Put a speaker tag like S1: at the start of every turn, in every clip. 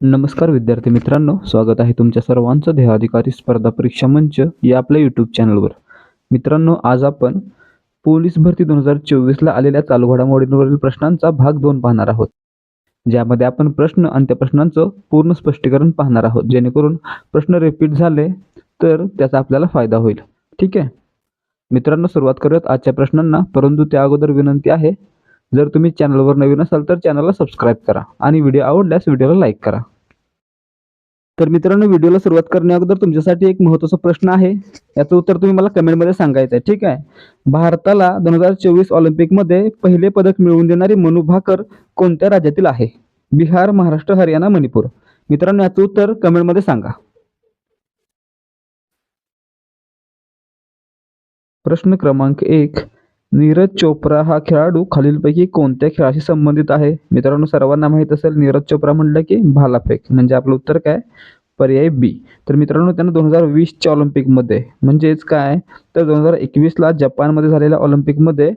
S1: नमस्कार विद्यार्थी मित्रांनो स्वागत आहे तुमच्या सर्वांचं ध्येय अधिकारी स्पर्धा परीक्षा मंच या आपल्या यूट्यूब चॅनलवर मित्रांनो आज आपण पोलीस भरती दोन हजार चोवीसला आलेल्या चालू घडामोडींवरील प्रश्नांचा भाग दोन पाहणार आहोत. ज्यामध्ये आपण प्रश्न आणि त्या प्रश्नांचं पूर्ण स्पष्टीकरण पाहणार आहोत. जेणेकरून प्रश्न रिपीट झाले तर त्याचा आपल्याला फायदा होईल. ठीक आहे? मित्रांनो सुरुवात करूयात आजच्या प्रश्नांना. परंतु त्या अगोदर विनंती आहे जर तुम्ही चॅनलवर नवीन असाल तर चॅनलला सबस्क्राईब करा आणि व्हिडिओ आवडल्यास व्हिडिओला लाईक करा. तर मित्रांनो व्हिडिओला सुरुवात करण्या अगोदर तुमच्यासाठी एक महत्त्वाचा प्रश्न आहे. याचं उत्तर तुम्ही मला कमेंटमध्ये सांगायचं आहे ठीक आहे? भारताला दोन हजार चोवीस ऑलिम्पिकमध्ये पहिले पदक मिळवून देणारी मनु भाकर कोणत्या राज्यातील आहे? बिहार महाराष्ट्र हरियाणा मणिपूर. मित्रांनो याचं उत्तर कमेंटमध्ये सांगा. प्रश्न क्रमांक एक. नीरज चोप्रा हा खेळाडू खालीलपैकी कोणत्या खेळाशी संबंधित आहे? मित्रांनो सर्वांना माहीत असेल नीरज चोप्रा म्हटलं की भालाफेक. म्हणजे आपलं उत्तर काय? पर्याय बी. तर मित्रांनो त्यांना दोन हजार वीसच्या ऑलिम्पिकमध्ये म्हणजेच काय? तर दोन हजार एकवीसला जपानमध्ये झालेल्या ऑलिम्पिकमध्ये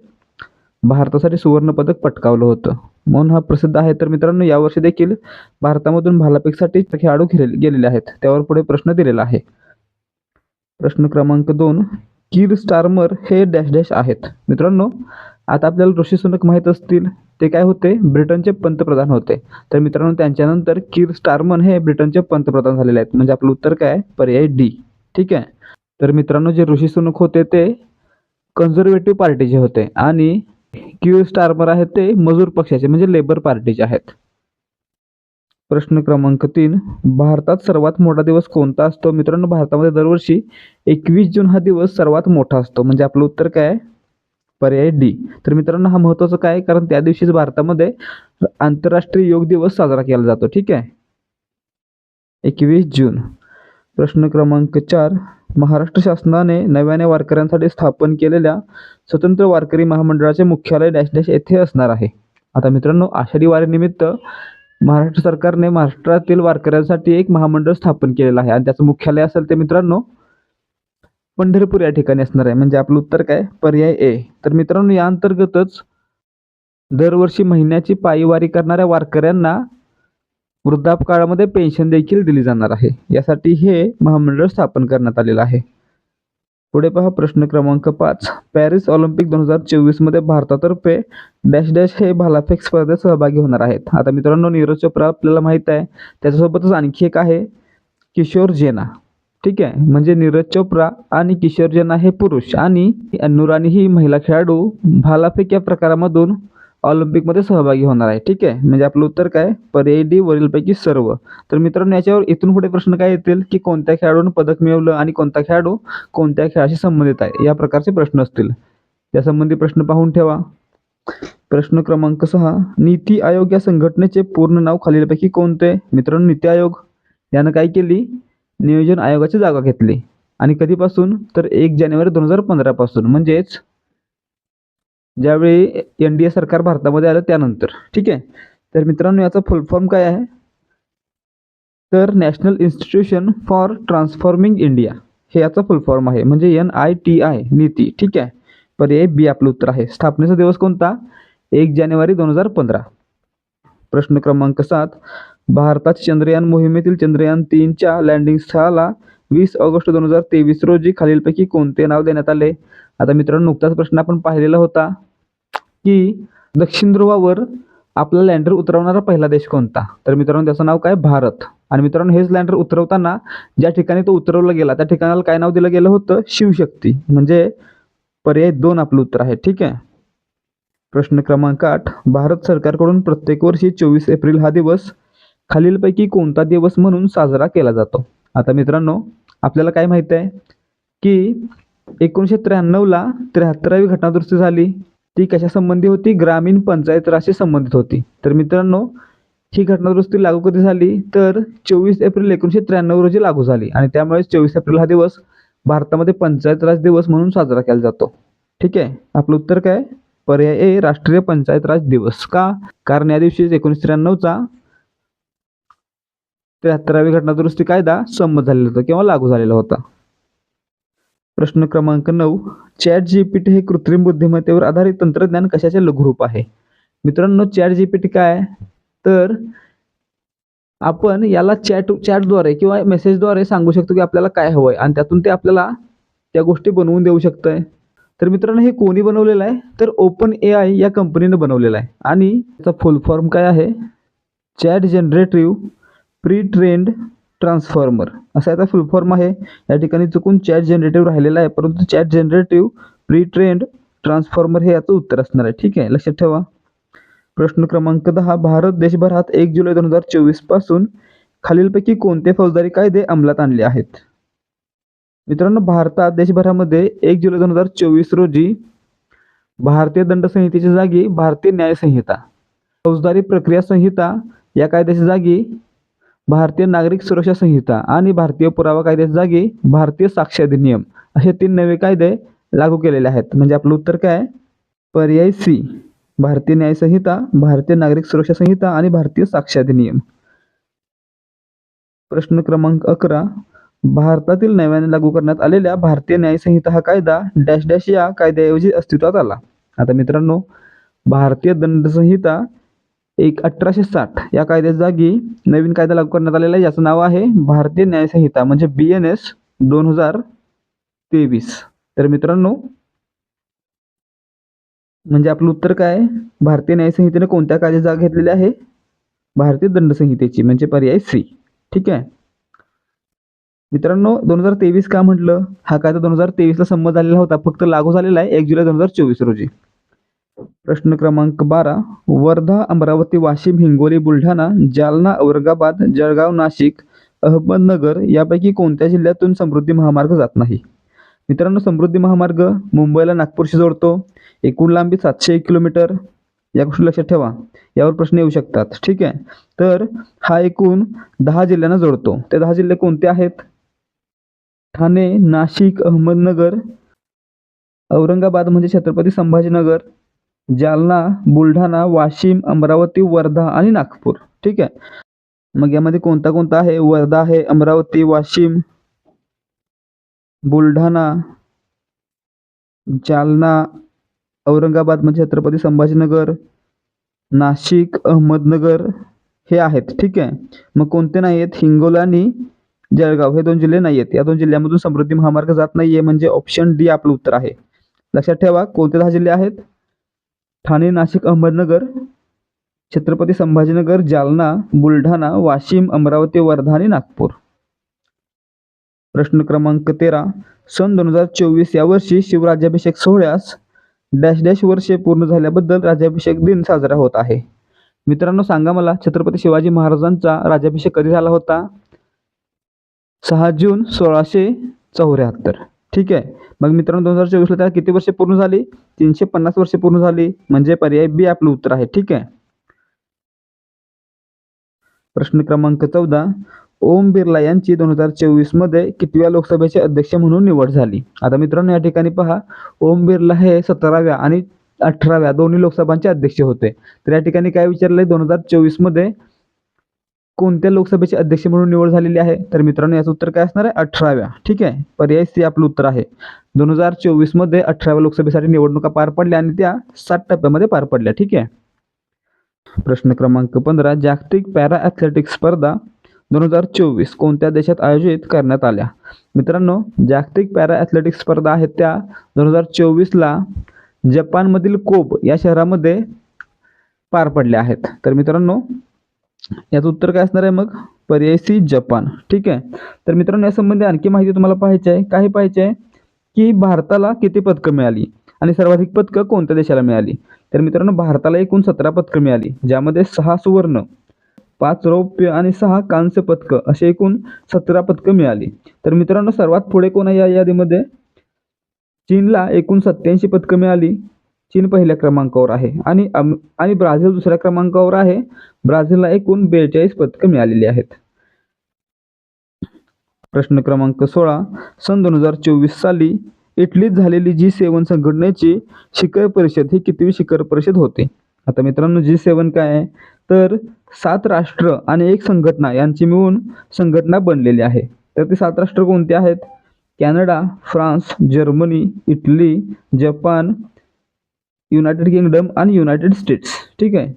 S1: भारतासाठी सुवर्णपदक पटकावलं होतं. म्हणून हा प्रसिद्ध आहे. तर मित्रांनो यावर्षी देखील भारतामधून भालाफेकसाठी खेळाडू खेळ गेलेले आहेत. त्यावर पुढे प्रश्न दिलेला आहे. प्रश्न क्रमांक दोन. कीर स्टार्मर हे डॅश डॅश आहेत. मित्रांनो आता आपल्याला ऋषी सुनक माहीत असतील ते काय होते? ब्रिटनचे पंतप्रधान होते. तर मित्रांनो त्यांच्यानंतर कीर स्टारमन हे ब्रिटनचे पंतप्रधान झालेले आहेत. म्हणजे आपलं उत्तर काय पर्याय डी. ठीक आहे? तर मित्रांनो जे ऋषी सुनक होते ते कन्झर्वेटिव्ह पार्टीचे होते आणि कीर स्टार्मर आहेत ते मजूर पक्षाचे म्हणजे लेबर पार्टीचे आहेत. प्रश्न क्रमांक तीन. भारतात सर्वात मोठा दिवस कोणता असतो? मित्रांनो भारतामध्ये दरवर्षी एकवीस जून हा दिवस सर्वात मोठा असतो. म्हणजे आपलं उत्तर काय आहे? पर्याय डी. तर मित्रांनो हा महत्त्वाचं काय कारण त्या दिवशीच भारतामध्ये आंतरराष्ट्रीय योग दिवस साजरा केला जातो. ठीक आहे? एकवीस जून. प्रश्न क्रमांक चार. महाराष्ट्र शासनाने नव्याने वारकऱ्यांसाठी स्थापन केलेल्या स्वतंत्र वारकरी महामंडळाचे मुख्यालय डॅश डॅश येथे असणार आहे. आता मित्रांनो आषाढी वारीनिमित्त महाराष्ट्र सरकारने महाराष्ट्रातील वारकऱ्यांसाठी एक महामंडळ स्थापन केलेलं आहे. आणि त्याचं मुख्यालय असेल ते मित्रांनो पंढरपूर या ठिकाणी असणार आहे. म्हणजे आपलं उत्तर काय? पर्याय ए. तर मित्रांनो या अंतर्गतच दरवर्षी महिन्याची पायीवारी करणाऱ्या वारकऱ्यांना वृद्धापकाळामध्ये पेन्शन देखील दिली जाणार आहे. यासाठी हे महामंडळ स्थापन करण्यात आलेलं आहे. पुढे पहा प्रश्न क्रमांक पाच. पॅरिस ऑलिम्पिक दोन हजार चोवीसमध्ये भारतातर्फे डॅश डॅश हे भालाफेक स्पर्धेत सहभागी होणार आहेत. आता मित्रांनो नीरज चोप्रा आपल्याला माहीत आहे. त्याच्यासोबतच आणखी एक आहे किशोर जेना. ठीक आहे? म्हणजे नीरज चोप्रा आणि किशोर जेना हे पुरुष आणि अनुराणी ही महिला खेळाडू भालाफेक या प्रकारामधून ऑलिम्पिकमध्ये सहभागी होणार आहे. ठीक आहे? म्हणजे आपलं उत्तर काय? पर्याय डी वरीलपैकी सर्व. तर मित्रांनो याच्यावर इथून पुढे प्रश्न काय येतील? की कोणत्या खेळाडूनं पदक मिळवलं आणि कोणता खेळाडू कोणत्या खेळाशी संबंधित आहे? या प्रकारचे प्रश्न असतील. त्यासंबंधी प्रश्न पाहून ठेवा. प्रश्न क्रमांक सहा. नीती आयोग या संघटनेचे पूर्ण नाव खालीलपैकी कोणते? मित्रांनो नीती आयोग. यानं काय केली? नियोजन आयोगाची जागा घेतली. आणि कधीपासून? तर एक जानेवारी दोन हजार पंधरापासून. म्हणजेच ज्यावेळी एन डी ए सरकार भारतामध्ये आलं त्यानंतर. ठीक आहे? तर मित्रांनो याचा फुल फॉर्म काय आहे? तर national institution for transforming India. हे याचा फुल फॉर्म आहे. म्हणजे N I T I NITI. ठीक आहे? पर्याय बी आपलं उत्तर आहे. स्थापनेचा दिवस कोणता? एक जानेवारी दोन हजार पंधरा. प्रश्न क्रमांक सात. भारतात चंद्रयान मोहिमेतील चंद्रयान तीनच्या लँडिंग स्थळाला वीस ऑगस्ट दोन हजार तेवीस रोजी खालीलपैकी कोणते नाव देण्यात आले? आता मित्रांनो नुकताच प्रश्न आपण पाहिलेला होता की दक्षिण ध्रुवावर आपला लँडर उतरवणारा पहिला देश कोणता? तर मित्रांनो त्याचं नाव काय? भारत. आणि मित्रांनो हेच लँडर उतरवताना ज्या ठिकाणी तो उतरवला गेला त्या ठिकाणाला काय नाव दिलं गेलं होतं? शिवशक्ती. म्हणजे पर्याय दोन आपलं उत्तर आहे. ठीक आहे? प्रश्न क्रमांक आठ. भारत सरकारकडून प्रत्येक वर्षी चोवीस एप्रिल हा दिवस खालीलपैकी कोणता दिवस म्हणून साजरा केला जातो? आता मित्रांनो आपल्याला काय माहीत आहे? की एकोणीसशे त्र्याण्णवला त्र्याहत्तरावी घटनादुरुस्ती झाली. ती कशासंबंधी होती? ग्रामीण पंचायत राजशी संबंधित होती. तर मित्रांनो ही घटनादुरुस्ती लागू कधी झाली? तर चोवीस एप्रिल एकोणीसशे त्र्याण्णव रोजी लागू झाली. आणि त्यामुळे चोवीस एप्रिल हा दिवस भारतामध्ये पंचायत राज दिवस म्हणून साजरा केला जातो. ठीक आहे? आपलं उत्तर काय? पर्याय ए राष्ट्रीय पंचायत राज दिवस. का? कारण या दिवशी एकोणीसशे त्र्याण्णवचा त्र्याहत्तरावी घटनादुरुस्ती कायदा संमत झालेला होता किंवा लागू झालेला होता. प्रश्न क्रमांक नऊ. चॅट जीपीटी हे कृत्रिम बुद्धिमत्तेवर आधारित तंत्रज्ञान कशाचे लघुरूप आहे? मित्रांनो चॅट जीपीटी काय? तर आपण याला चॅट चॅटद्वारे किंवा मेसेजद्वारे सांगू शकतो की आपल्याला काय हवं आहे आणि त्यातून ते आपल्याला त्या गोष्टी बनवून देऊ शकतं आहे तर मित्रांनो हे कोणी बनवलेलं आहे? तर ओपन ए आय या कंपनीनं बनवलेलं आहे. आणि त्याचा फुल फॉर्म काय आहे? Chat generative pre trained transformer असा याचा फुलफॉर्म आहे. या ठिकाणी चुकून चॅट जनरेटिव्ह राहिलेला आहे परंतु chat generative pre trained transformer हे याचं उत्तर असणार आहे. ठीक आहे लक्षात ठेवा. प्रश्न क्रमांक दहा भारत देशभरात एक जुलै दोन हजार चोवीसपासून खालीलपैकी कोणते फौजदारी कायदे अंमलात आणले आहेत? मित्रांनो भारतात देशभरामध्ये एक जुलै दोन हजार चोवीस रोजी भारतीय दंड संहितेच्या जागी भारतीय न्यायसंहिता फौजदारी प्रक्रिया संहिता या कायद्याच्या जागी भारतीय नागरिक सुरक्षा संहिता आणि भारतीय पुरावा कायद्याच्या जागी भारतीय साक्ष अधिनियम असे तीन नवे कायदे लागू केलेले आहेत. म्हणजे आपलं उत्तर काय पर्याय सी भारतीय न्याय संहिता भारतीय नागरिक सुरक्षा संहिता आणि भारतीय साक्ष अधिनियम. प्रश्न क्रमांक अकरा भारतातील नव्याने लागू करण्यात आलेल्या भारतीय न्याय संहिता हा कायदा डॅश डॅश या कायद्याऐवजी अस्तित्वात आला. आता मित्रांनो भारतीय दंड संहिता एक अठराशे साठ या कायद्याच्या जागी नवीन कायदा लागू करण्यात आलेला आहे. याचं नाव आहे भारतीय न्यायसंहिता म्हणजे बी एन एस दोन हजार तेवीस. तर मित्रांनो म्हणजे आपलं उत्तर काय? भारतीय न्यायसंहितेने कोणत्या कायद्याची जागा घेतलेली आहे? भारतीय दंड संहितेची म्हणजे पर्याय सी. ठीक आहे? मित्रांनो दोन हजार तेवीस का म्हटलं? हा कायदा दोन हजार तेवीसला संमत झालेला होता. फक्त लागू झालेला आहे एक जुलै दोन हजार चोवीस रोजी. प्रश्न क्रमांक बारा. वर्धा अमरावती वाशिम हिंगोली बुलढाणा जालना औरंगाबाद जळगाव नाशिक अहमदनगर यापैकी कोणत्या जिल्ह्यातून समृद्धी महामार्ग जात नाही? मित्रांनो समृद्धी महामार्ग मुंबईला नागपूरशी जोडतो. एकूण लांबी सातशे एक किलोमीटर. या गोष्टी लक्षात ठेवा. यावर प्रश्न येऊ शकतात. ठीक आहे? तर हा एकूण दहा जिल्ह्यांना जोडतो. ते दहा जिल्हे कोणते आहेत? ठाणे नाशिक अहमदनगर औरंगाबाद म्हणजे छत्रपती संभाजीनगर जालना बुलढाणा वाशिम अमरावती वर्धा आणि नागपूर. ठीक आहे? मग यामध्ये कोणता कोणता आहे? वर्धा आहे अमरावती वाशिम बुलढाणा जालना औरंगाबाद म्हणजे छत्रपती संभाजीनगर नाशिक अहमदनगर हे आहेत. ठीक आहे? मग कोणते नाही आहेत? हिंगोला आणि जळगाव. हे दोन जिल्हे नाही आहेत. या दोन जिल्ह्यामधून समृद्धी महामार्ग जात नाहीये. म्हणजे ऑप्शन डी आपलं उत्तर आहे. लक्षात ठेवा कोणते दहा जिल्हे आहेत? ठाणे नाशिक अहमदनगर छत्रपती संभाजीनगर जालना बुलढाणा वाशिम अमरावती वर्धा आणि नागपूर. प्रश्न क्रमांक तेरा. सन दोन हजार चोवीस या वर्षी शिवराज्याभिषेक सोहळ्यास डॅश डॅश वर्षे पूर्ण झाल्याबद्दल राज्याभिषेक दिन साजरा होत आहे. मित्रांनो सांगा मला छत्रपती शिवाजी महाराजांचा राज्याभिषेक कधी झाला होता? सहा जून सोळाशे चौऱ्याहत्तर. ठीक आहे? मग मित्रांनो दोन हजार चोवीसला त्याला किती वर्षे पूर्ण झाली? तीनशे पन्नास वर्षे पूर्ण झाली. म्हणजे पर्याय बी आपलं उत्तर आहे ठीक आहे? प्रश्न क्रमांक चौदा. ओम बिर्ला यांची दोन हजार चोवीसमध्ये कितव्या लोकसभेचे अध्यक्ष म्हणून निवड झाली? आता मित्रांनो या ठिकाणी पहा. ओम बिर्ला हे सतराव्या आणि अठराव्या दोन्ही लोकसभांचे अध्यक्ष होते. तर या ठिकाणी काय विचारलंय? दोन हजार चोवीसमध्ये कोणत्या लोकसभेचे अध्यक्ष म्हणून निवड झालेली आहे? तर मित्रांनो याचं उत्तर काय असणार आहे? अठराव्या. ठीक आहे? पर्याय सी आपलं उत्तर आहे. दोन हजार चोवीसमध्ये अठराव्या लोकसभेसाठी निवडणुका पार पडल्या आणि त्या सात टप्प्यामध्ये पार पडल्या. ठीक आहे? प्रश्न क्रमांक पंधरा जागतिक पॅरा ॲथलेटिक्स स्पर्धा दोन हजार चोवीस कोणत्या देशात आयोजित करण्यात आल्या? मित्रांनो जागतिक पॅरा ॲथलेटिक्स स्पर्धा आहेत त्या दोन हजार चोवीसला जपानमधील कोब या शहरामध्ये पार पडल्या आहेत. तर मित्रांनो याचं उत्तर काय असणार आहे मग? पर्याय सी जपान. ठीक आहे? तर मित्रांनो यासंबंधी आणखी माहिती तुम्हाला पाहायची आहे. काय पाहायची आहे? की भारताला किती पदकं मिळाली? आणि सर्वाधिक पदकं कोणत्या देशाला मिळाली? तर मित्रांनो भारताला एकूण सतरा पदकं मिळाली ज्यामध्ये सहा सुवर्ण पाच रौप्य आणि सहा कांस्य पदकं असे एकूण सतरा पदकं मिळाली. तर मित्रांनो सर्वात पुढे कोण आहे या यादीमध्ये? चीनला एकूण सत्याऐंशी पदकं मिळाली. चीन पहिल्या क्रमांकावर आहे आणि आणि ब्राझील दुसऱ्या क्रमांकावर आहे. ब्राझीलला एकूण बेचाळीस पदकं मिळालेली आहेत. प्रश्न क्रमांक सोळा. सन दोन हजार चोवीस साली इटलीत झालेली जी सेवन संघटनेची शिखर परिषद ही कितवी शिखर परिषद होते? आता मित्रांनो जी सेवन काय आहे? तर सात राष्ट्र आणि एक संघटना यांची मिळून संघटना बनलेली आहे. तर ते सात राष्ट्र कोणते आहेत? Canada France Germany Italy Japan United Kingdom आणि युनायटेड स्टेट्स. ठीक आहे?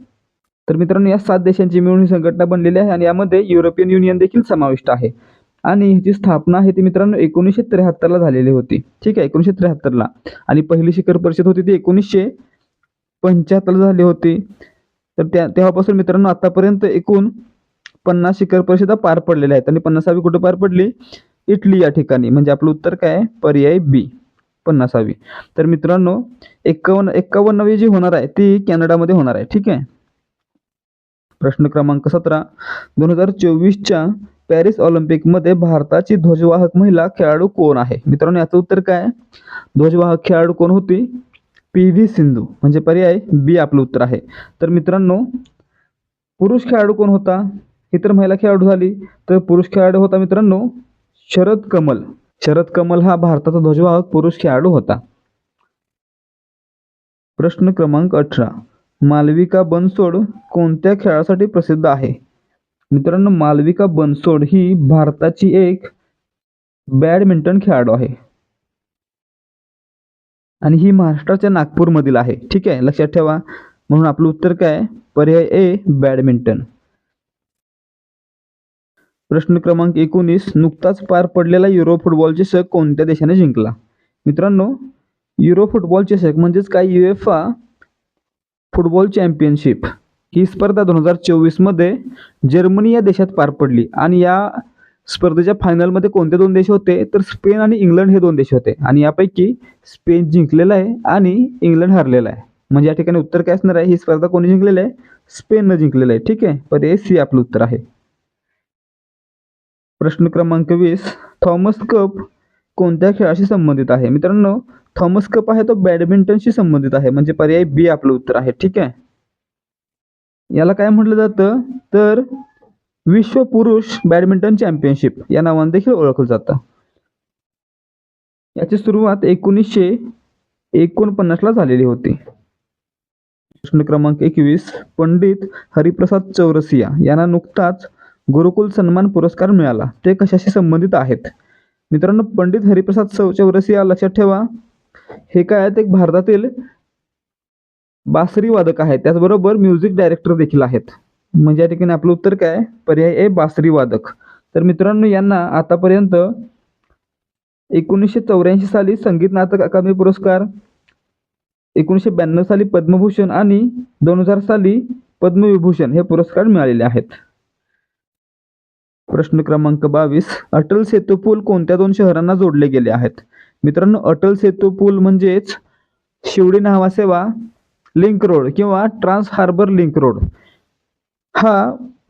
S1: तर मित्रांनो या सात देशांची मिळून ही संघटना बनलेली आहे आणि यामध्ये युरोपियन युनियन देखील समाविष्ट आहे. आणि ह्याची स्थापना आहे ती मित्रांनो एकोणीसशे त्र्याहत्तरला झालेली होती. ठीक आहे? एकोणीसशे त्र्याहत्तरला आणि पहिली शिखर परिषद होती ती एकोणीसशे पंच्याहत्तरला झाली होती. तर त्या तेव्हापासून मित्रांनो आतापर्यंत एकूण पन्नास शिखर परिषदा पार पडलेल्या आहेत. आणि पन्नासावी कुठे पार पडली? इटली या ठिकाणी. म्हणजे आपलं उत्तर काय आहे? पर्याय बी. पन्नासावी तर मित्रांनो एक्कावन्न एक्कावन्नावी जी होणार आहे ती कॅनडामध्ये होणार आहे ठीक आहे? प्रश्न क्रमांक सतरा. दोन हजार चोवीसच्या पॅरिस ऑलिम्पिकमध्ये भारताची ध्वजवाहक महिला खेळाडू कोण आहे? मित्रांनो याचं उत्तर काय ध्वजवाहक खेळाडू कोण होती? P V Sindhu. म्हणजे पर्याय बी आपलं उत्तर आहे. तर मित्रांनो पुरुष खेळाडू कोण होता? इतर महिला खेळाडू झाली. तर पुरुष खेळाडू होता मित्रांनो शरद कमल. शरद कमल हा भारताचा ध्वजवाहक पुरुष खेळाडू होता. प्रश्न क्रमांक अठरा. मालविका बनसोड कोणत्या खेळासाठी प्रसिद्ध आहे? मित्रांनो मालविका बनसोड ही भारताची एक बॅडमिंटन खेळाडू आहे. आणि ही महाराष्ट्राच्या नागपूरमधील आहे. ठीक आहे लक्षात ठेवा. म्हणून आपलं उत्तर काय पर्याय ए बॅडमिंटन. प्रश्न क्रमांक एकोणीस नुकताच पार पडलेला युरो फुटबॉल चषक कोणत्या देशाने जिंकला? मित्रांनो युरो फुटबॉल चषक म्हणजेच काय? युएफा फुटबॉल चॅम्पियनशिप ही स्पर्धा दोन हजार चोवीसमध्ये जर्मनी या देशात पार पडली. आणि या स्पर्धेच्या फायनलमध्ये कोणते दोन देश होते? तर स्पेन आणि इंग्लंड हे दोन देश होते. आणि यापैकी स्पेन जिंकलेला आहे आणि इंग्लंड हरलेला आहे. म्हणजे या ठिकाणी उत्तर काय असणार आहे? ही स्पर्धा कोणी जिंकलेलं आहे? स्पेननं जिंकलेलं आहे. ठीक आहे? पर्याय सी आपलं उत्तर आहे. प्रश्न क्रमांक वीस. थॉमस कप कोणत्या खेळाशी संबंधित आहे? मित्रांनो थॉमस कप आहे तो बॅडमिंटनशी संबंधित आहे. म्हणजे पर्याय बी आपलं उत्तर आहे. ठीक आहे? याला काय म्हटलं जातं? तर विश्व पुरुष बॅडमिंटन चॅम्पियनशिप या नावाने देखील ओळखलं जातं. याची सुरुवात एकोणीसशे एकोणपन्नासला झालेली होती. प्रश्न क्रमांक एकवीस. पंडित हरिप्रसाद चौरसिया यांना नुकताच गुरुकुल सन्मान पुरस्कार मिळाला. ते कशाशी संबंधित आहेत? मित्रांनो पंडित हरिप्रसाद चौ चौरसिया लक्षात ठेवा. हे काय आहेत? एक भारतातील बासरी वादक आहेत. त्याचबरोबर म्युझिक डायरेक्टर देखील आहेत. म्हणजे या ठिकाणी आपलं उत्तर काय? पर्याय ए बासरी वादक. तर मित्रांनो यांना आतापर्यंत एकोणीसशे चौऱ्याऐंशी साली संगीत नाटक अकादमी पुरस्कार एकोणीसशे ब्याण्णव साली पद्मभूषण आणि दोन हजार साली पद्मविभूषण हे पुरस्कार मिळालेले आहेत. प्रश्न क्रमांक बावीस अटल सेतू पूल कोणत्या दोन शहरांना जोडले गेले आहेत? मित्रांनो अटल सेतू पूल म्हणजेच शिवडी नावासेवा लिंक रोड किंवा ट्रान्स हार्बर लिंक रोड. हा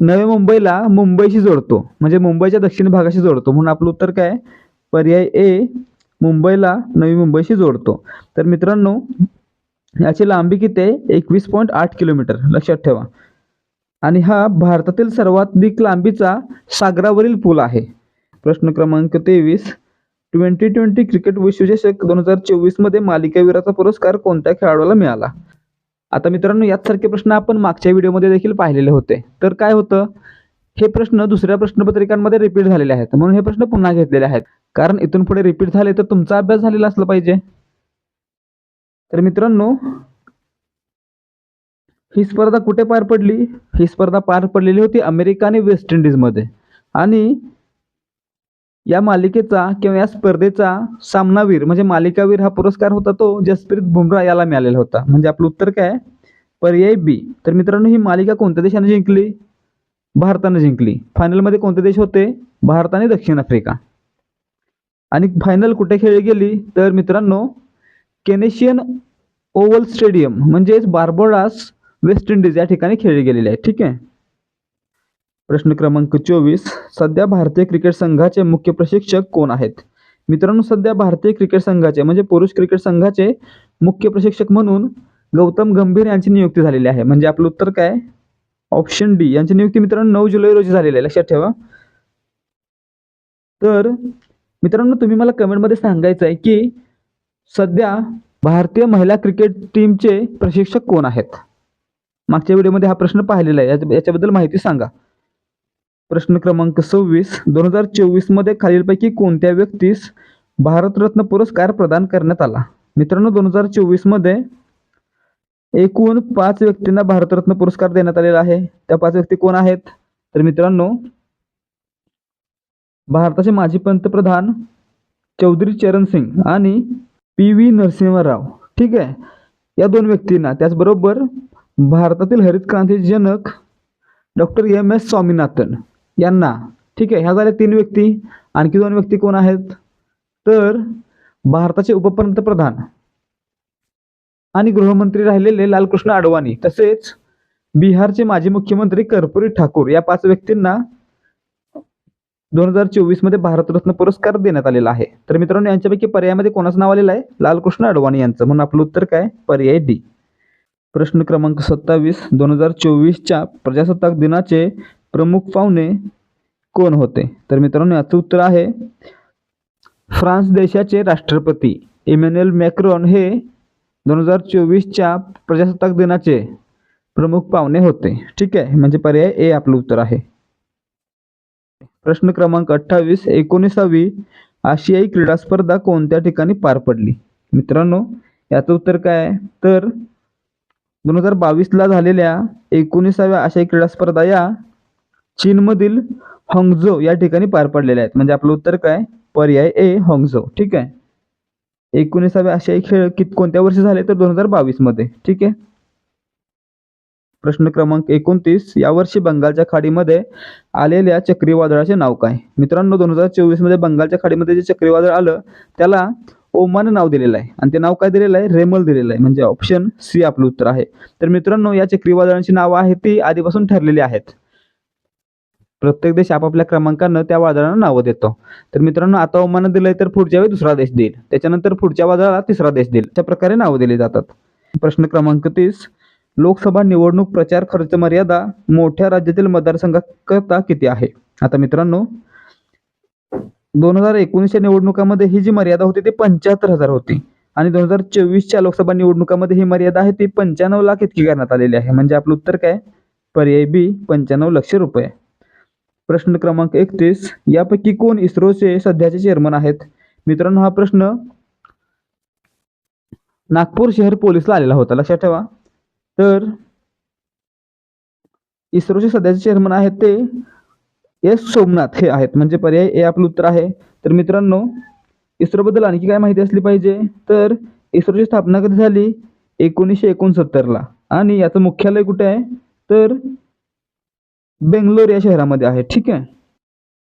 S1: नवी मुंबईला मुंबईशी जोडतो म्हणजे मुंबईच्या दक्षिण भागाशी जोडतो. म्हणून आपलं उत्तर काय? पर्याय ए मुंबईला नवी मुंबईशी जोडतो. तर मित्रांनो याची लांबी किती आहे? एकवीस पॉईंट आठ किलोमीटर. लक्षात ठेवा. आणि हा भारतातील सर्वाधिक लांबीचा सागरावरील पूल आहे. प्रश्न क्रमांक तेवीस. ट्वेंटी ट्वेंटी क्रिकेट विश्वचषक दोन हजार चोवीसमध्ये मालिकावीराचा पुरस्कार कोणत्या खेळाडूला मिळाला? आता मित्रांनो याचसारखे प्रश्न आपण मागच्या व्हिडिओमध्ये देखील पाहिलेले होते. तर काय होतं? हे प्रश्न दुसऱ्या प्रश्नपत्रिकांमध्ये रिपीट झालेले आहेत. म्हणून हे प्रश्न पुन्हा घेतलेले आहेत. कारण इथून पुढे रिपीट झाले तर तुमचा अभ्यास झालेला असला पाहिजे. तर मित्रांनो ही स्पर्धा कुठे पार पडली? ही स्पर्धा पार पडलेली होती अमेरिका आणि वेस्ट इंडिजमध्ये. आणि या मालिकेचा किंवा या स्पर्धेचा सामनावीर म्हणजे मालिकावीर हा पुरस्कार होता तो जसप्रीत बुमराह याला मिळालेला होता. म्हणजे आपलं उत्तर काय पर्याय बी. तर मित्रांनो ही मालिका कोणत्या देशाने जिंकली? भारताने जिंकली. फायनलमध्ये कोणते देश होते? भारत आणि दक्षिण आफ्रिका. आणि फायनल कुठे खेळली गेली? तर मित्रांनो केनेशियन ओव्हल स्टेडियम म्हणजेच बार्बोडास वेस्ट इंडिज या ठिकाणी खेळली गेलेली आहे. ठीक आहे? प्रश्न क्रमांक चोवीस. सध्या भारतीय क्रिकेट संघाचे मुख्य प्रशिक्षक कोण आहेत? मित्रांनो सध्या भारतीय क्रिकेट संघाचे म्हणजे पुरुष क्रिकेट संघाचे मुख्य प्रशिक्षक म्हणून गौतम गंभीर यांची नियुक्ती झालेली आहे. म्हणजे आपलं उत्तर काय? Option D. यांची नियुक्ती मित्रांनो नऊ जुलै रोजी झालेली आहे. लक्षात ठेवा. तर मित्रांनो तुम्ही मला कमेंटमध्ये सांगायचं आहे की सध्या भारतीय महिला क्रिकेट टीमचे प्रशिक्षक कोण आहेत? मागच्या व्हिडिओमध्ये हा प्रश्न पाहिलेला आहे. याच्याबद्दल माहिती सांगा. प्रश्न क्रमांक सव्वीस. दोन हजार चोवीसमध्ये खालीलपैकी कोणत्या व्यक्तीस भारतरत्न पुरस्कार प्रदान करण्यात आला? मित्रांनो दोन हजार चोवीसमध्ये एकूण पाच व्यक्तींना भारतरत्न पुरस्कार देण्यात आलेला आहे. त्या पाच व्यक्ती कोण आहेत? तर मित्रांनो भारताचे माजी पंतप्रधान चौधरी चरण सिंग आणि पी व्ही नरसिंहराव. ठीक आहे? या दोन व्यक्तींना. त्याचबरोबर भारतातील हरित क्रांतीचे जनक डॉक्टर एम एस स्वामीनाथन यांना ठीक आहे ह्या झाल्या तीन व्यक्ती आणखी दोन व्यक्ती कोण आहेत? तर भारताचे उपपंतप्रधान आणि गृहमंत्री राहिलेले लालकृष्ण अडवाणी तसेच बिहारचे माजी मुख्यमंत्री कर्पूरी ठाकूर या पाच व्यक्तींना दोन हजार चोवीसमध्ये भारतरत्न पुरस्कार देण्यात आलेला आहे. तर मित्रांनो यांच्यापैकी पर्यायामध्ये कोणाचं नाव आलेलं आहे? लालकृष्ण अडवाणी यांचं. म्हणून आपलं उत्तर काय? पर्याय डी. प्रश्न क्रमांक सत्तावीस दोन हजार चोवीसच्या प्रजासत्ताक दिनाचे प्रमुख पाहुणे कोण होते? तर मित्रांनो याचं उत्तर आहे फ्रान्स देशाचे राष्ट्रपती इमॅन्युएल मॅक्रॉन हे दोन हजार चोवीसच्या प्रजासत्ताक दिनाचे प्रमुख पाहुणे होते. ठीक आहे म्हणजे पर्याय ए आपलं उत्तर आहे. प्रश्न क्रमांक अठ्ठावीस एकोणीसावी आशियाई क्रीडा स्पर्धा कोणत्या ठिकाणी पार पडली? मित्रांनो याचं उत्तर काय आहे? तर दोन हजार बावीसला झालेल्या एकोणीसाव्या आशियाई क्रीडा स्पर्धा या चीनमधील हॉंगझो या ठिकाणी पार पडलेल्या आहेत. म्हणजे आपलं उत्तर काय? पर्याय ए हॉंगझो. ठीक आहे? एकोणीसाव्या आशियाई खेळ कित कोणत्या वर्षी झाले? तर दोन हजार बावीसमध्ये ठीक आहे? प्रश्न क्रमांक एकोणतीस. यावर्षी बंगालच्या खाडीमध्ये आलेल्या चक्रीवादळाचे नाव काय? मित्रांनो दोन हजार चोवीसमध्ये बंगालच्या खाडीमध्ये जे चक्रीवादळ आलं त्याला ओमान नाव दिलेलं आहे. आणि ते नाव काय दिलेलं आहे? रेमल दिलेलं आहे. म्हणजे ऑप्शन सी आपलं उत्तर आहे. तर मित्रांनो या चक्रीवादळांची नावं आहेत ती आधीपासून ठरलेली आहेत. प्रत्येक देश आपापल्या क्रमांकानं त्या वादळांना नावं देतो. तर मित्रांनो आता ओमानं दिलंय तर पुढच्या वेळी दुसरा देश देईल. त्याच्यानंतर पुढच्या वादळाला तिसरा देश देईल. त्या प्रकारे नावं दिली जातात. प्रश्न क्रमांक तीस. लोकसभा निवडणूक प्रचार खर्च मर्यादा मोठ्या राज्यातील मतदारसंघाकरता किती आहे? आता मित्रांनो दोन हजार एकोणीसच्या निवडणुकामध्ये ही जी मर्यादा होती ती पंच्याहत्तर हजार होती. आणि दोन हजार चोवीसच्या लोकसभा निवडणुकामध्ये ही मर्यादा आहे ती पंच्याण्णव लाख इतकी करण्यात आलेली आहे. म्हणजे आपलं उत्तर काय? पर्याय बी पंच्याण्णव लक्ष रुपये. प्रश्न क्रमांक एकतीस यापैकी कोण इस्रोचे सध्याचे चेअरमन आहेत? मित्रांनो हा प्रश्न नागपूर शहर पोलीसला आलेला होता. लक्षात ठेवा. तर इस्रोचे सध्याचे चेअरमन आहेत ते एस सोमनाथ हे आहेत. म्हणजे पर्याय ए आपलं उत्तर आहे. तर मित्रांनो इस्रोबद्दल आणखी काय माहिती असली पाहिजे? तर इस्रोची स्थापना कधी झाली? एकोणीसशे एकोणसत्तरला. आणि याचं मुख्यालय कुठे आहे? तर बेंगलोर या शहरामध्ये आहे. ठीक आहे?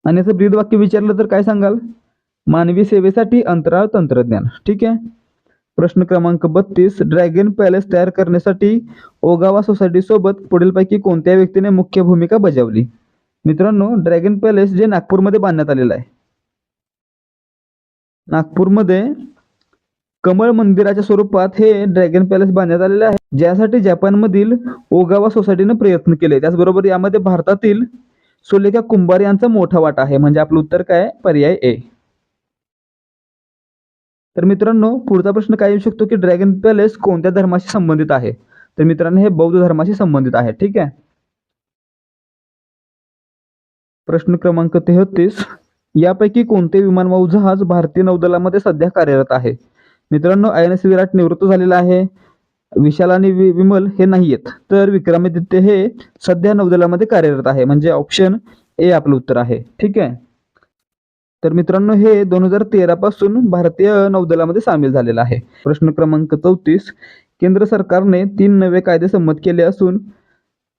S1: आणि याचं ब्रीद वाक्य विचारलं तर काय सांगाल? मानवी सेवेसाठी अंतराळ तंत्रज्ञान. ठीक आहे? प्रश्न क्रमांक बत्तीस ड्रॅगन पॅलेस तयार करण्यासाठी ओगावा सोसायटी सोबत पुढीलपैकी कोणत्या व्यक्तीने मुख्य भूमिका बजावली? मित्रांनो ड्रॅगन पॅलेस जे नागपूरमध्ये बांधण्यात आलेलं आहे. नागपूरमध्ये कमळ मंदिराच्या स्वरूपात हे ड्रॅगन पॅलेस बांधण्यात आलेले आहे. ज्यासाठी जपानमधील ओगावा सोसायटीनं प्रयत्न केले. त्याचबरोबर यामध्ये भारतातील सुलेखा कुंभार यांचा मोठा वाटा आहे. म्हणजे आपलं उत्तर काय पर्याय ए तर मित्रांनो पुढचा प्रश्न काय येऊ शकतो की ड्रॅगन पॅलेस कोणत्या धर्माशी संबंधित आहे? तर मित्रांनो हे बौद्ध धर्माशी संबंधित आहे. ठीक आहे? प्रश्न क्रमांक तेहतीस. यापैकी कोणते विमानवाहू जहाज भारतीय नौदलामध्ये सध्या कार्यरत आहे? मित्रांनो आय एन एस विराट निवृत्त झालेला आहे. विशाल आणि विमल हे नाही आहेत. तर विक्रमादित्य हे सध्या नौदलामध्ये कार्यरत आहे. म्हणजे ऑप्शन ए आपलं उत्तर आहे. ठीक आहे? तर मित्रांनो हे दोन हजार तेरा पासून भारतीय नौदलामध्ये सामील झालेलं आहे. प्रश्न क्रमांक चौतीस. केंद्र सरकारने तीन नवे कायदे संमत केले असून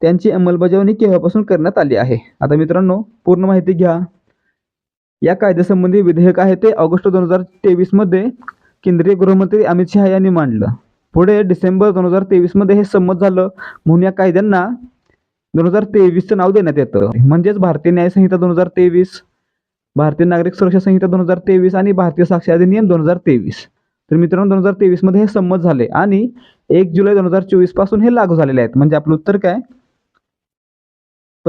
S1: त्यांची अंमलबजावणी केव्हापासून करण्यात आली आहे? आता मित्रांनो पूर्ण माहिती घ्या. या कायद्यासंबंधी विधेयक आहे ते ऑगस्ट दोन हजार तेवीसमध्ये केंद्रीय गृहमंत्री अमित शहा यांनी मांडलं. पुढे डिसेंबर दोन हजार तेवीसमध्ये हे संमत झालं म्हणून या कायद्यांना दोन हजार तेवीसचं नाव देण्यात येतं. म्हणजेच भारतीय न्यायसंहिता दोन हजार तेवीस भारतीय नागरिक सुरक्षा संहिता दोन हजार तेवीस आणि भारतीय साक्षर अधिनियम दोन हजार तेवीस. तर मित्रांनो दोन हजार तेवीसमध्ये हे संमत झाले आणि एक जुलै दोन हजार चोवीसपासून हे लागू झालेले आहेत. म्हणजे आपलं उत्तर काय?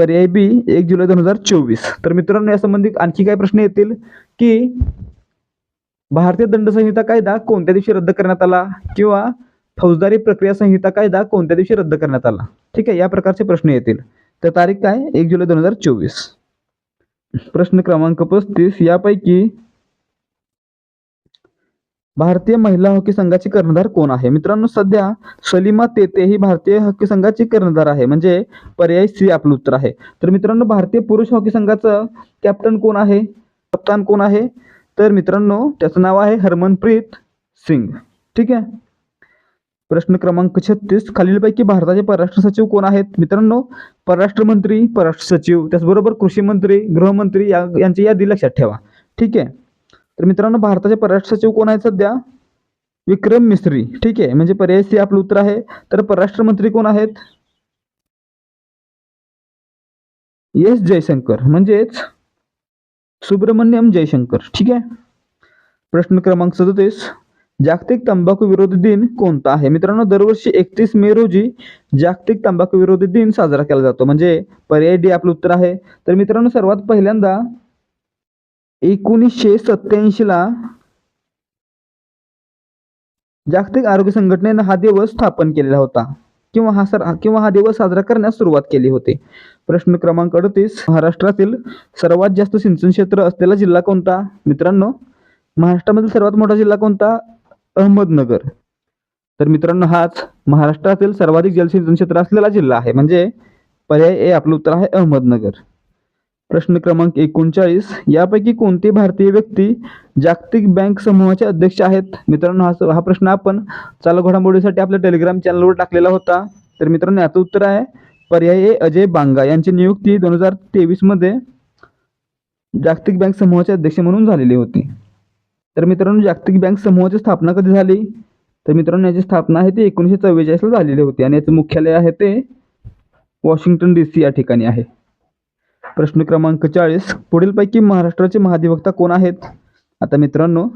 S1: पर्याय बी एक जुलै दोन हजार चोवीस. तर मित्रांनो यासंबंधी आणखी काय प्रश्न येतील की भारतीय दंड संहिता कायदा कोणत्या दिवशी रद्द करण्यात आला किंवा फौजदारी प्रक्रिया संहिता कायदा कोणत्या दिवशी रद्द करण्यात आला? ठीक आहे या प्रकारचे प्रश्न येतील. तर तारीख काय? एक जुलै दोन हजार चोवीस. प्रश्न क्रमांक पस्तीस. यापैकी भारतीय महिला हॉकी संघाची कर्णधार कोण आहे? मित्रांनो सध्या सलीमा तेते ही भारतीय हॉकी संघाची कर्णधार आहे म्हणजे पर्याय सी आपलं उत्तर आहे. तर मित्रांनो भारतीय पुरुष हॉकी संघाचं कॅप्टन कोण आहे? कप्तान कोण आहे? तर मित्रांनो त्याचं नाव आहे हरमनप्रीत सिंग. ठीक आहे? प्रश्न क्रमांक छत्तीस खालीलपैकी भारताचे परराष्ट्र सचिव कोण आहेत? मित्रांनो परराष्ट्र मंत्री परराष्ट्र सचिव त्याचबरोबर कृषी मंत्री गृहमंत्री या यांची यादी लक्षात ठेवा. ठीक आहे? तर मित्रांनो भारताचे परराष्ट्र सचिव कोण आहेत सध्या? विक्रम मिस्त्री ठीक आहे म्हणजे पर्याय सी आपलं उत्तर आहे. तर परराष्ट्र मंत्री कोण आहेत? एस जयशंकर म्हणजेच सुब्रमण्यम जयशंकर. ठीक आहे? प्रश्न क्रमांक सदतीस. जागतिक तंबाखू विरोधी दिन कोणता आहे? मित्रांनो दरवर्षी एकतीस मे रोजी जागतिक तंबाखू विरोधी दिन साजरा केला जातो. म्हणजे पर्याय डी आपलं उत्तर आहे. तर मित्रांनो सर्वात पहिल्यांदा एकोणीसशे सत्त्याऐंशीला जागतिक आरोग्य संघटनेनं हा दिवस स्थापन केलेला होता. किंवा हा सर किंवा हा दिवस साजरा करण्यास सुरुवात केली होती. प्रश्न क्रमांक अडतीस. महाराष्ट्रातील सर्वात जास्त सिंचन क्षेत्र असलेला जिल्हा कोणता? मित्रांनो महाराष्ट्रामधील सर्वात मोठा जिल्हा कोणता? अहमदनगर. तर मित्रांनो हाच महाराष्ट्रातील सर्वाधिक जलसिंचन क्षेत्र असलेला जिल्हा आहे. म्हणजे पर्याय ए आपलं उत्तर आहे अहमदनगर. प्रश्न क्रमांक एकोणचाळीस. यापैकी कोणती भारतीय व्यक्ती जागतिक बँक समूहाचे अध्यक्ष आहेत? मित्रांनो हा हा प्रश्न आपण चालू घडामोडीसाठी आपल्या टेलिग्राम चॅनलवर टाकलेला होता. तर मित्रांनो याचं उत्तर आहे पर्याय ए अजय बांगा. यांची नियुक्ती दोन हजार तेवीसमध्ये जागतिक बँक समूहाचे अध्यक्ष म्हणून झालेली होती. तर मित्रांनो जागतिक बँक समूहाची स्थापना कधी झाली? तर मित्रांनो याची स्थापना आहे ती एकोणीसशे चव्वेचाळीसला झालेली होती आणि याचं मुख्यालय आहे ते वॉशिंग्टन डी सी या ठिकाणी आहे. प्रश्न क्रमांक चाळीस. पुढीलपैकी महाराष्ट्राचे महाधिवक्ता कोण आहेत? आता मित्रांनो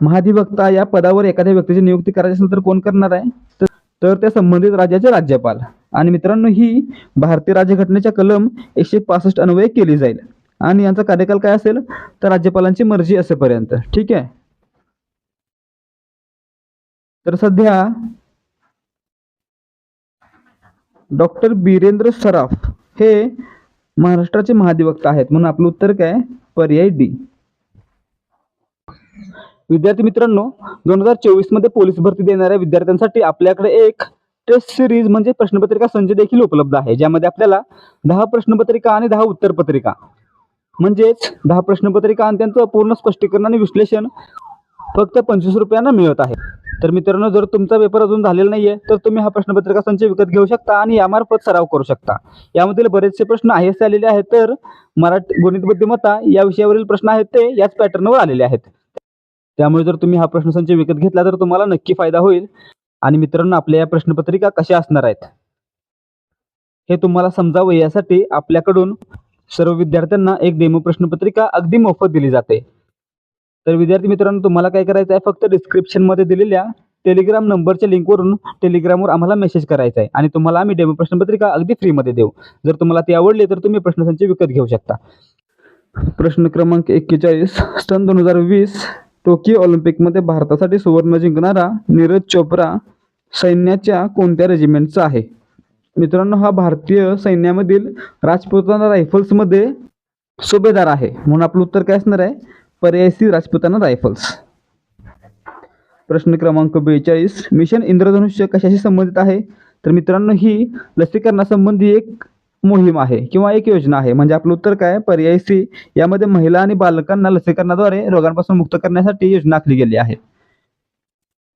S1: महाधिवक्ता या पदावर एखाद्या व्यक्तीची नियुक्ती करायची असेल तर कोण करणार आहे? तर- त्या संबंधित राज्याचे राज्यपाल. आणि मित्रांनो ही भारतीय राज्यघटनेच्या कलम एकशे पासष्ट अन्वये केली जाईल. आणि यांचा कार्यकाल काय असेल? तर राज्यपालांची मर्जी असेपर्यंत. ठीक आहे? तर सध्या डॉक्टर बिरेंद्र सराफ हे महाराष्ट्राचे महाधिवक्ता आहेत. म्हणून आपलं उत्तर काय पर्याय डी. विद्यार्थी मित्रांनो दोन हजार चोवीसमध्ये पोलीस भरती देणाऱ्या विद्यार्थ्यांसाठी आपल्याकडे एक टेस्ट सिरीज म्हणजे प्रश्नपत्रिका संच देखील उपलब्ध आहे. ज्यामध्ये आपल्याला दहा प्रश्नपत्रिका आणि दहा उत्तरपत्रिका. म्हणजेच दहा प्रश्नपत्रिका आणि त्यांचं पूर्ण स्पष्टीकरण आणि विश्लेषण फक्त पंचवीस रुपयांना मिळत आहे. तर मित्रांनो जर तुमचा पेपर अजून झालेला नाहीये तर तुम्ही हा प्रश्नपत्रिका संच विकत घेऊ शकता आणि यामार्फत सराव करू शकता. यामधील बरेचसे प्रश्न आहेच आलेले आहेत तर मराठी गणित बुद्धिमत्ता या विषयावरील प्रश्न आहेत ते याच पॅटर्नवर आलेले आहेत. त्यामुळे जर तुम्ही हा प्रश्नसंच विकत घेतला तर तुम्हाला नक्की फायदा होईल. आणि मित्रांनो आपल्या या प्रश्नपत्रिका कशा असणार आहेत? हे तुम्हाला समजावं यासाठी आपल्याकडून सर्व विद्यार्थ्यांना एक डेमो प्रश्नपत्रिका अगदी मोफत दिली जाते. तर विद्यार्थी मित्रांनो तुम्हाला काय करायचं आहे? फक्त डिस्क्रिप्शनमध्ये दिलेल्या टेलिग्राम नंबरच्या लिंकवरून टेलिग्रामवर आम्हाला मेसेज करायचा आहे. आणि तुम्हाला आम्ही डेमो प्रश्नपत्रिका अगदी फ्रीमध्ये देऊ. जर तुम्हाला ती आवडली तर तुम्ही प्रश्नसंच विकत घेऊ शकता. प्रश्न क्रमांक एक्केचाळीस सन दोन हजार वीस टोकियो ऑलिम्पिकमध्ये भारतासाठी सुवर्ण जिंकणारा नीरज चोप्रा सैन्याच्या कोणत्या रेजिमेंटचा आहे? मित्रांनो हा भारतीय सैन्यामधील राजपुताना रायफल्समध्ये सुभेदार आहे. म्हणून आपलं उत्तर काय असणार आहे? पर्याय सी राजपुतांना रायफल्स प्रश्न क्रमांक बेचाळीस. मिशन इंद्रधनुष्य कशाशी संबंधित आहे? तर मित्रांनो ही लसीकरणासंबंधी एक मोहीम आहे किंवा एक योजना आहे. म्हणजे आपलं उत्तर काय? पर्याय सी. यामध्ये महिला आणि बालकांना लसीकरणाद्वारे रोगांपासून मुक्त करण्यासाठी योजना आखली गेली आहे.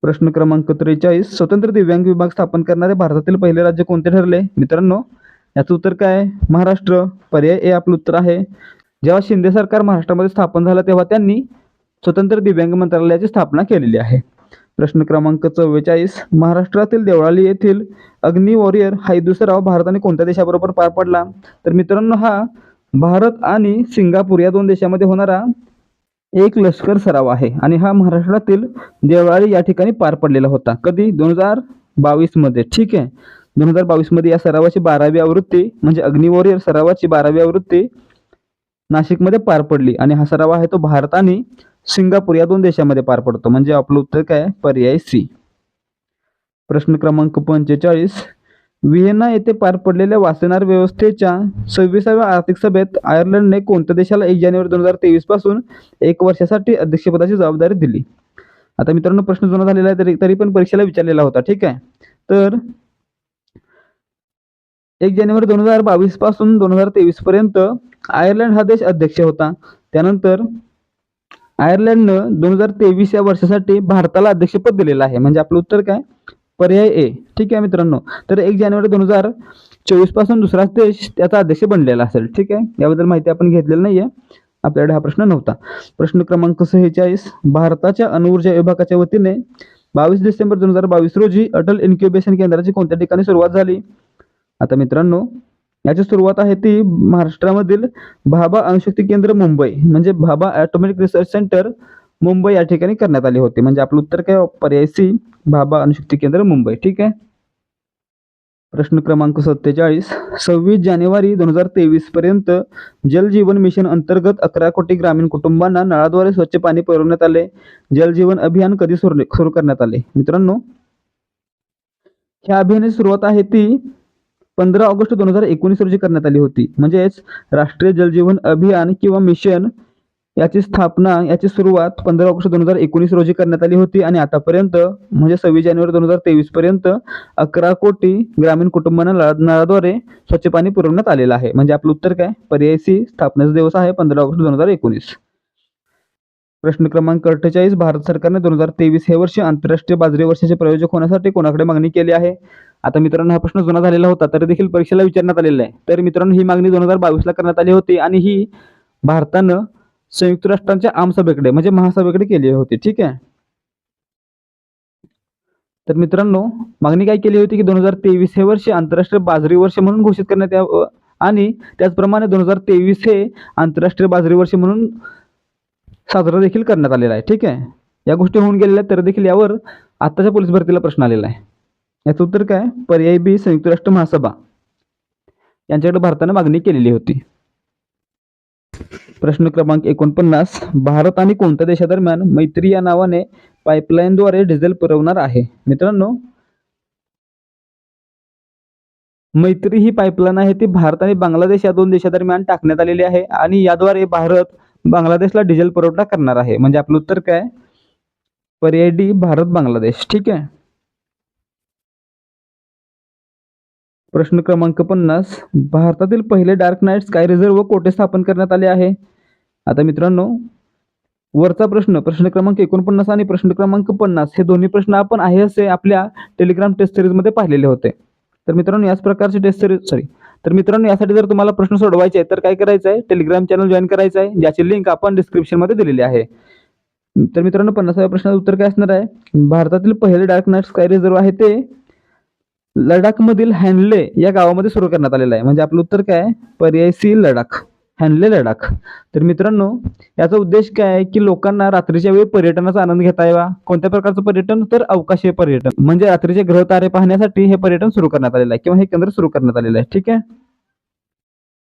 S1: प्रश्न क्रमांक त्रेचाळीस. स्वतंत्र दिव्यांग विभाग स्थापन करणारे भारतातील पहिले राज्य कोणते ठरले? मित्रांनो याचं उत्तर काय? महाराष्ट्र. पर्याय ए आपलं उत्तर आहे. जेव्हा शिंदे सरकार महाराष्ट्रामध्ये स्थापन झालं तेव्हा त्यांनी स्वतंत्र दिव्यांग मंत्रालयाची स्थापना केलेली आहे. प्रश्न क्रमांक चव्वेचाळीस महाराष्ट्रातील देवळाली येथील अग्नि वॉरियर हा दुसरा भारताने कोणत्या देशाबरोबर पार पडला? तर मित्रांनो हा भारत आणि सिंगापूर या दोन देशामध्ये होणारा एक लष्कर सराव आहे आणि हा महाराष्ट्रातील देवळाली या ठिकाणी पार पडलेला होता. कधी? दोन हजार बावीसमध्ये. ठीक आहे. दोन हजार बावीसमध्ये या सरावाची बारावी आवृत्ती म्हणजे अग्नि वॉरियर सरावाची बारावी आवृत्ती नाशिकमध्ये पार पडली. आणि हा सराव आहे तो भारत आणि सिंगापूर या दोन देशामध्ये पार पडतो. म्हणजे आपलं उत्तर काय? पर्याय सी. प्रश्न क्रमांक पंचेचाळीस. व्हिएना येथे पार पडलेल्या वासेनार व्यवस्थेच्या सव्वीसाव्या आर्थिक सभेत आयर्लंडने कोणत्या देशाला एक जानेवारी दोन हजार तेवीसपासून एक वर्षासाठी अध्यक्षपदाची जबाबदारी दिली? आता मित्रांनो प्रश्न जुना झालेला आहे तरी तरी पण परीक्षेला विचारलेला होता. ठीक आहे? तर एक जानेवारी दोन हजार बावीसपासून दोन हजार तेवीस पर्यंत आयर्लंड हा देश अध्यक्ष होता. त्यानंतर आयर्लंडनं दोन हजार तेवीस या वर्षासाठी भारताला अध्यक्षपद दिलेलं आहे. म्हणजे आपलं उत्तर काय? पर्याय ए. ठीक आहे मित्रांनो. तर एक जानेवारी दोन हजार चोवीसपासून दुसरा देश त्याचा अध्यक्ष बनलेला असेल. ठीक आहे? याबद्दल माहिती आपण घेतलेली नाहीये. आपल्याकडे हा प्रश्न नव्हता. प्रश्न क्रमांक सेहेचाळीस भारताच्या अणुऊर्जा विभागाच्या वतीने बावीस डिसेंबर दोन हजार बावीस रोजी अटल इन्क्युबेशन केंद्राची कोणत्या ठिकाणी सुरुवात झाली? आता मित्रांनो याची सुरुवात आहे ती महाराष्ट्रामधील भाभा अणुशक्ती केंद्र मुंबई. म्हणजे Bhabha atomic research centre Mumbai या ठिकाणी करण्यात आले होते. म्हणजे आपलं उत्तर काय? पर्याय सी भाभा अणुशक्ती केंद्र मुंबई. ठीक आहे? प्रश्न क्रमांक सत्तेचाळीस. सव्वीस जानेवारी दोन हजार तेवीस पर्यंत जल जीवन मिशन अंतर्गत अकरा कोटी ग्रामीण कुटुंबांना नळाद्वारे स्वच्छ पाणी पुरवण्यात आले. जल जीवन अभियान कधी सुरू सुरू करण्यात आले? मित्रांनो ह्या अभियानाची सुरुवात आहे ती पंधरा ऑगस्ट दोन हजार एकोणीस रोजी करण्यात आली होती. म्हणजेच राष्ट्रीय जलजीवन अभियान किंवा मिशन याची स्थापना याची सुरुवात पंधरा ऑगस्ट दोन हजार एकोणीस रोजी करण्यात आली होती. आणि आतापर्यंत म्हणजे सव्वीस जानेवारी दोन हजार तेवीस पर्यंत अकरा कोटी ग्रामीण कुटुंबांना नळाद्वारे स्वच्छ पाणी पुरवण्यात आलेलं आहे. म्हणजे आपलं उत्तर काय? पर्याय सी स्थापनेचा दिवस आहे पंधरा ऑगस्ट दोन हजार एकोणीस. प्रश्न क्रमांक अठ्ठेचाळीस भारत सरकारने दोन हजार तेवीस हे वर्ष आंतरराष्ट्रीय बाजरी वर्षाचे प्रयोजक होण्यासाठी कोणाकडे मागणी केली आहे? आता मित्रांनो हा प्रश्न जुना झालेला होता तरी देखील परीक्षेला विचारण्यात आलेला आहे. तर मित्रांनो ही मागणी दोन हजार बावीसला करण्यात आली होती आणि ही भारतानं संयुक्त राष्ट्रांच्या आमसभेकडे म्हणजे महासभेकडे केली होती. ठीक आहे? तर मित्रांनो मागणी काय केली होती की दोन हजार तेवीस हे वर्ष आंतरराष्ट्रीय बाजरी वर्ष म्हणून घोषित करण्यात यावं आणि त्याचप्रमाणे दोन हजार तेवीस हे आंतरराष्ट्रीय बाजरी वर्ष म्हणून साजरा देखील करण्यात आलेला आहे. ठीक आहे? या गोष्टी होऊन गेलेल्या तर देखील यावर आत्ताच्या पोलीस भरतीला प्रश्न आलेला आहे. याचं उत्तर काय? पर्याय बी संयुक्त राष्ट्र महासभा. यांच्याकडे भारताने मागणी केलेली होती. प्रश्न क्रमांक एकोणपन्नास भारत आणि कोणत्या देशादरम्यान मैत्री या नावाने पाईपलाईनद्वारे डिझेल पुरवणार आहे? मित्रांनो मैत्री ही पाईपलाईन आहे ती भारत आणि बांगलादेश या दोन देशादरम्यान टाकण्यात आलेली आहे आणि याद्वारे भारत बांगलादेशला डिझेल पुरवठा करणार आहे. म्हणजे आपलं उत्तर काय? पर्याय डी भारत बांगलादेश. ठीक आहे? प्रश्न क्रमांक पन्नास. भारतातील पहिले डार्क नाईट स्काय रिझर्व कोठे स्थापन करण्यात आले आहे? आता मित्रांनो वरचा प्रश्न प्रश्न क्रमांक एकोणपन्नास आणि प्रश्न क्रमांक पन्नास हे दोन्ही प्रश्न आपण आहे असे आपल्या टेलिग्राम टेस्ट सिरीजमध्ये पाहिलेले होते. तर मित्रांनो याच प्रकारचे टेस्ट सिरीज सॉरी तर मित्रांनो यासाठी जर तुम्हाला प्रश्न सोडवायचे आहे तर काय करायचं आहे? टेलिग्राम चॅनल जॉईन करायचं आहे ज्याची लिंक आपण डिस्क्रिप्शनमध्ये दिलेली आहे. तर मित्रांनो पन्नासाव्या प्रश्नाचं उत्तर काय असणार आहे? भारतातील पहिले डार्क नाईट स्काय रिझर्व आहे ते लडाखमधील हॅनले या गावामध्ये सुरू करण्यात आलेलं आहे. म्हणजे आपलं उत्तर काय पर्याय सी लडाख. हॅनले लडाख. तर मित्रांनो याचा उद्देश काय आहे की लोकांना रात्रीच्या वेळी पर्यटनाचा आनंद घेता यावा. कोणत्या प्रकारचं पर्यटन? तर अवकाशीय पर्यटन. म्हणजे रात्रीचे ग्रह तारे पाहण्यासाठी हे पर्यटन सुरू करण्यात आलेलं आहे किंवा हे केंद्र सुरू करण्यात आलेलं आहे. ठीक आहे?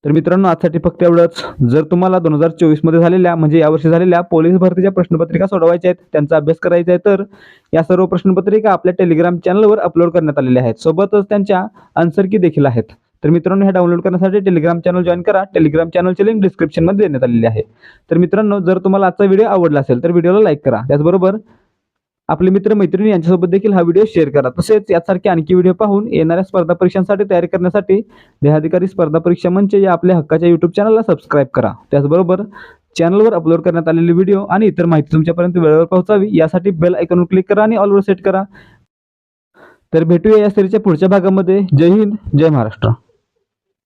S1: तर मित्रांनो आजसाठी फक्त एवढंच. जर तुम्हाला दोन हजार चोवीसमध्ये झालेल्या म्हणजे यावर्षी झालेल्या पोलीस भरतीच्या प्रश्नपत्रिका सोडवायच्या आहेत त्यांचा अभ्यास करायचा आहे तर या सर्व प्रश्नपत्रिका आपल्या टेलिग्राम चॅनलवर अपलोड करण्यात आलेल्या आहेत. सोबतच त्यांच्या आन्सर की देखील आहेत. तर मित्रांनो हे डाउनलोड करण्यासाठी टेलिग्राम चॅनल जॉईन करा. टेलिग्राम चॅनलची लिंक डिस्क्रिप्शनमध्ये देण्यात आलेली आहे. तर मित्रांनो जर तुम्हाला आजचा व्हिडिओ आवडला असेल तर व्हिडिओला लाईक करा. त्याचबरोबर आपले मित्र मैत्रिणी यांच्यासोबत देखील हा व्हिडिओ शेअर करा. तसेच यासारखे आणखी व्हिडिओ पाहून येणाऱ्या स्पर्धा परीक्षांसाठी तयारी करण्यासाठी देहाधिकारी स्पर्धा परीक्षा मंच या आपल्या हक्काच्या युट्यूब चॅनलला सबस्क्राईब करा. त्याचबरोबर चॅनलवर अपलोड करण्यात आलेले व्हिडिओ आणि इतर माहिती तुमच्यापर्यंत वेळेवर पोहोचावी यासाठी बेल आयकॉनवर क्लिक करा आणि ऑलवर सेट करा. तर भेटूया या सेरीच्या पुढच्या भागामध्ये. जय हिंद जय महाराष्ट्र.